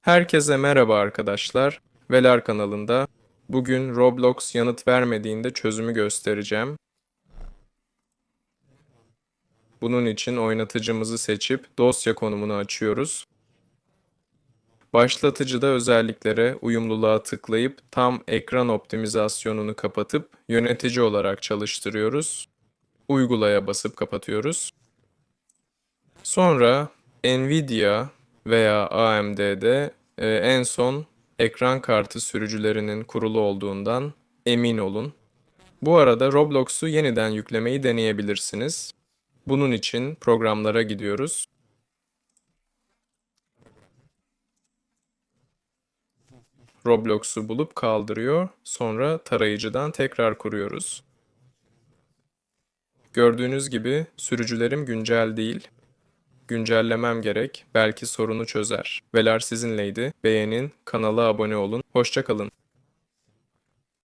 Herkese merhaba arkadaşlar. Velar kanalında bugün Roblox yanıt vermediğinde çözümü göstereceğim. Bunun için oynatıcımızı seçip dosya konumunu açıyoruz. Başlatıcıda özelliklere, uyumluluğa tıklayıp tam ekran optimizasyonunu kapatıp yönetici olarak çalıştırıyoruz. Uygulaya basıp kapatıyoruz. Sonra Nvidia veya AMD'de e, en son ekran kartı sürücülerinin kurulu olduğundan emin olun. Bu arada Roblox'u yeniden yüklemeyi deneyebilirsiniz. Bunun için programlara gidiyoruz. Roblox'u bulup kaldırıyor. Sonra tarayıcıdan tekrar kuruyoruz. Gördüğünüz gibi sürücülerim güncel değil. Güncellemem gerek. Belki sorunu çözer. Velar sizinleydi. Beğenin, kanala abone olun. Hoşça kalın.